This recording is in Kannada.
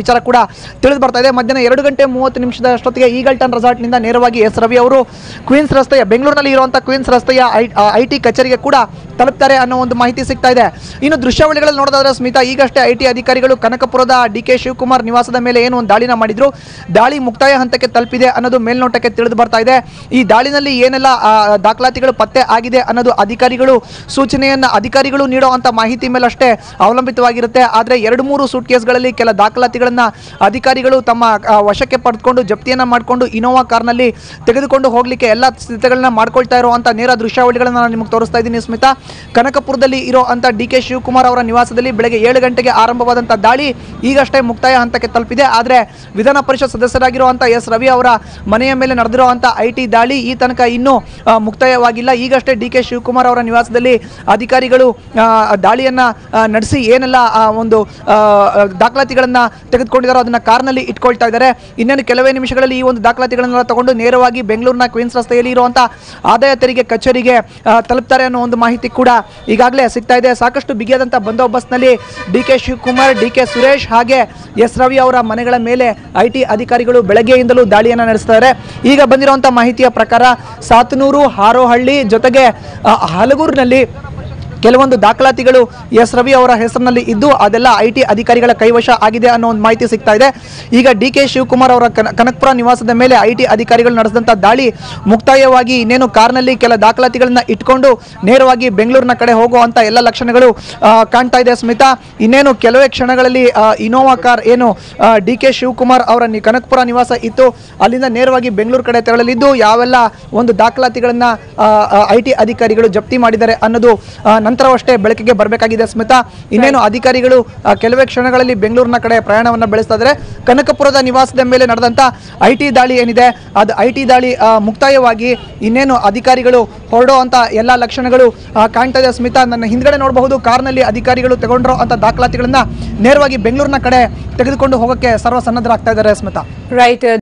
ವಿಚಾರ ಕೂಡ ತಿಳಿದು ಬರ್ತಾ ಇದೆ. ಮಧ್ಯಾಹ್ನ ಎರಡು ಗಂಟೆ ಮೂವತ್ತು ನಿಮಿಷದ ಅಷ್ಟೊತ್ತಿಗೆ ಈಗಲ್ಟನ್ ರೆಸಾರ್ಟ್ನಿಂದ ನೇರವಾಗಿ ಎಸ್ ರವಿ ಅವರು ಕ್ವೀನ್ಸ್ ರಸ್ತೆಯ, ಬೆಂಗಳೂರಿನಲ್ಲಿ ಇರುವಂಥ ಕ್ವೀನ್ಸ್ ರಸ್ತೆಯ ಐ ಟಿ ಕಚೇರಿಗೆ ಕೂಡ ತಲುಪ್ತಾರೆ ಅನ್ನೋ ಒಂದು ಮಾಹಿತಿ ಸಿಗ್ತಾ ಇದೆ. ಇನ್ನು ದೃಶ್ಯಾವಳಿಗಳಲ್ಲಿ ನೋಡೋದಾದ್ರೆ ಸ್ಮಿತಾ, ಈಗಷ್ಟೇ ಐಟಿ ಅಧಿಕಾರಿಗಳು ಕನಕಪುರದ ಡಿ ಕೆ ಶಿವಕುಮಾರ್ ನಿವಾಸದ ಮೇಲೆ ಏನು ಒಂದು ದಾಳಿನ ಮಾಡಿದ್ರು. ದಾಳಿ ಮುಕ್ತಾಯ ಹಂತಕ್ಕೆ ತಲುಪಿದೆ ಅನ್ನೋದು ಮೇಲ್ನೋಟಕ್ಕೆ ತಿಳಿದು ಬರ್ತಾ ಇದೆ. ಈ ದಾಳಿನಲ್ಲಿ ಏನೆಲ್ಲ ದಾಖಲಾತಿಗಳು ಪತ್ತೆ ಆಗಿದೆ ಅನ್ನೋದು ಅಧಿಕಾರಿಗಳು, ಸೂಚನೆಯನ್ನ ಅಧಿಕಾರಿಗಳು ನೀಡುವಂಥ ಮಾಹಿತಿ ಮೇಲಷ್ಟೇ ಅವಲಂಬಿತವಾಗಿರುತ್ತೆ. ಆದರೆ ಎರಡು ಮೂರು ಸೂಟ್ ಕೇಸ್ಗಳಲ್ಲಿ ಕೆಲ ದಾಖಲಾತಿಗಳನ್ನ ಅಧಿಕಾರಿಗಳು ತಮ್ಮ ವಶಕ್ಕೆ ಪಡೆದುಕೊಂಡು ಜಪ್ತಿಯನ್ನ ಮಾಡಿಕೊಂಡು ಇನೋವಾ ಕಾರ್ನಲ್ಲಿ ತೆಗೆದುಕೊಂಡು ಹೋಗ್ಲಿಕ್ಕೆ ಎಲ್ಲ ಸಿದ್ಧತೆಗಳನ್ನ ಮಾಡ್ಕೊಳ್ತಾ ಇರುವಂತ ನೇರ ದೃಶ್ಯಾವಳಿಗಳನ್ನ ನಾನು ನಿಮಗೆ ತೋರಿಸ್ತಾ ಇದ್ದೀನಿ ಸ್ಮಿತಾ. ಕನಕಪುರದಲ್ಲಿ ಇರೋ ಅಂತ ಡಿ ಕೆ ಶಿವಕುಮಾರ್ ಅವರ ನಿವಾಸದಲ್ಲಿ ಬೆಳಗ್ಗೆ ಏಳು ಗಂಟೆಗೆ ಆರಂಭವಾದಂತಹ ದಾಳಿ ಈಗಷ್ಟೇ ಮುಕ್ತಾಯ ಹಂತಕ್ಕೆ ತಲುಪಿದೆ. ಆದರೆ ವಿಧಾನ ಪರಿಷತ್ ಸದಸ್ಯರಾಗಿರುವಂಥ ಎಸ್ ರವಿ ಅವರ ಮನೆಯ ಮೇಲೆ ನಡೆದಿರುವಂಥ ಐ ಟಿ ದಾಳಿ ಈ ತನಕ ಇನ್ನೂ ಮುಕ್ತಾಯವಾಗಿಲ್ಲ. ಈಗಷ್ಟೇ ಡಿ ಕೆ ಶಿವಕುಮಾರ್ ಅವರ ನಿವಾಸದಲ್ಲಿ ಅಧಿಕಾರಿಗಳು ದಾಳಿಯನ್ನ ನಡೆಸಿ ಏನೆಲ್ಲ ಒಂದು ದಾಖಲಾತಿಗಳನ್ನ ತೆಗೆದುಕೊಂಡಿದ್ದಾರೋ ಅದನ್ನ ಕಾರ್ನಲ್ಲಿ ಇಟ್ಕೊಳ್ತಾ ಇದ್ದಾರೆ. ಇನ್ನೇನು ಕೆಲವೇ ನಿಮಿಷಗಳಲ್ಲಿ ಈ ಒಂದು ದಾಖಲಾತಿಗಳನ್ನೆಲ್ಲ ತಗೊಂಡು ನೇರವಾಗಿ ಬೆಂಗಳೂರಿನ ಕ್ವೀನ್ಸ್ ರಸ್ತೆಯಲ್ಲಿ ಇರುವಂಥ ಆದಾಯ ತೆರಿಗೆ ಕಚೇರಿಗೆ ತಲುಪ್ತಾರೆ ಅನ್ನೋ ಒಂದು ಮಾಹಿತಿ ಕೂಡ ಈಗಾಗಲೇ ಸಿಗ್ತಾ ಇದೆ. ಸಾಕಷ್ಟು ಬಿಗಿಯಾದಂಥ ಬಂದೋಬಸ್ತ್ನಲ್ಲಿ D K Shivakumar, D K Suresh ಹಾಗೆ ಎಸ್ ರವಿ ಅವರ ಮನೆಗಳ ಮೇಲೆ ಐ ಟಿ ಅಧಿಕಾರಿಗಳು ಬೆಳಗ್ಗೆಯಿಂದಲೂ ದಾಳಿಯನ್ನು ನಡೆಸ್ತಾರೆ ಈಗ ಬಂದಿರುವಂಥ ಮಾಹಿತಿಯ ಪ್ರಕಾರ ಸಾತನೂರು ಹಾರೋಹಳ್ಳಿ ಜೊತೆಗೆ ಹಲಗೂರಿನಲ್ಲಿ ಕೆಲವೊಂದು ದಾಖಲಾತಿಗಳು ಎಸ್ ರವಿ ಅವರ ಹೆಸರಿನಲ್ಲಿ ಇದ್ದು ಅದೆಲ್ಲ ಐ ಅಧಿಕಾರಿಗಳ ಕೈವಶ ಆಗಿದೆ ಅನ್ನೋ ಒಂದು ಮಾಹಿತಿ ಸಿಗ್ತಾ ಇದೆ. ಈಗ ಡಿ ಕೆ ಶಿವಕುಮಾರ್ ಅವರ ಕನ- ಕನಕಪುರ ನಿವಾಸದ ಮೇಲೆ ಐ ಅಧಿಕಾರಿಗಳು ನಡೆಸಿದಂಥ ದಾಳಿ ಮುಕ್ತಾಯವಾಗಿ ಇನ್ನೇನು ಕಾರ್ನಲ್ಲಿ ಕೆಲ ದಾಖಲಾತಿಗಳನ್ನ ಇಟ್ಕೊಂಡು ನೇರವಾಗಿ ಬೆಂಗಳೂರಿನ ಕಡೆ ಹೋಗುವಂಥ ಎಲ್ಲ ಲಕ್ಷಣಗಳು ಕಾಣ್ತಾ ಇದೆ ಸ್ಮಿತಾ. ಇನ್ನೇನು ಕೆಲವೇ ಕ್ಷಣಗಳಲ್ಲಿ ಇನೋವಾ ಕಾರ್ ಏನು ಡಿ ಕೆ ಶಿವಕುಮಾರ್ ಅವರ ಕನಕಪುರ ನಿವಾಸ ಇತ್ತು. ಅಲ್ಲಿಂದ ನೇರವಾಗಿ ಬೆಂಗಳೂರು ಕಡೆ ತೆರಳಲಿದ್ದು, ಯಾವೆಲ್ಲ ಒಂದು ದಾಖಲಾತಿಗಳನ್ನು ಐ ಟಿ ಅಧಿಕಾರಿಗಳು ಜಪ್ತಿ ಮಾಡಿದ್ದಾರೆ ಅನ್ನೋದು ನಂತರವಷ್ಟೇ ಬೆಳಕಿಗೆ ಬರಬೇಕಾಗಿದೆ ಸ್ಮಿತಾ. ಇನ್ನೇನು ಅಧಿಕಾರಿಗಳು ಕೆಲವೇ ಕ್ಷಣಗಳಲ್ಲಿ ಬೆಂಗಳೂರಿನ ಕಡೆ ಪ್ರಯಾಣವನ್ನು ಬೆಳೆಸ್ತಾ ಇದ್ದಾರೆ ಕನಕಪುರದ ನಿವಾಸದ ಮೇಲೆ ನಡೆದಂತ ಐ ಟಿ ದಾಳಿ ಏನಿದೆ ಅದು ಐ ಟಿ ದಾಳಿ ಮುಕ್ತಾಯವಾಗಿ ಇನ್ನೇನು ಅಧಿಕಾರಿಗಳು ಹೊರಡೋ ಅಂತ ಎಲ್ಲ ಲಕ್ಷಣಗಳು ಕಾಣ್ತಾ ಇದೆ ಸ್ಮಿತಾ. ನನ್ನ ಹಿಂದ್ಗಡೆ ನೋಡಬಹುದು ಕಾರ್ನಲ್ಲಿ ಅಧಿಕಾರಿಗಳು ತಗೊಂಡಿರೋ ಅಂತ ದಾಖಲಾತಿಗಳನ್ನ ನೇರವಾಗಿ ಬೆಂಗಳೂರಿನ ಕಡೆ ತೆಗೆದುಕೊಂಡು ಹೋಗೋಕ್ಕೆ ಸರ್ವ ಸನ್ನದ್ಧರಾಗ್ತಾ ಇದ್ದಾರೆ ಸ್ಮಿತಾ. ರೈಟ್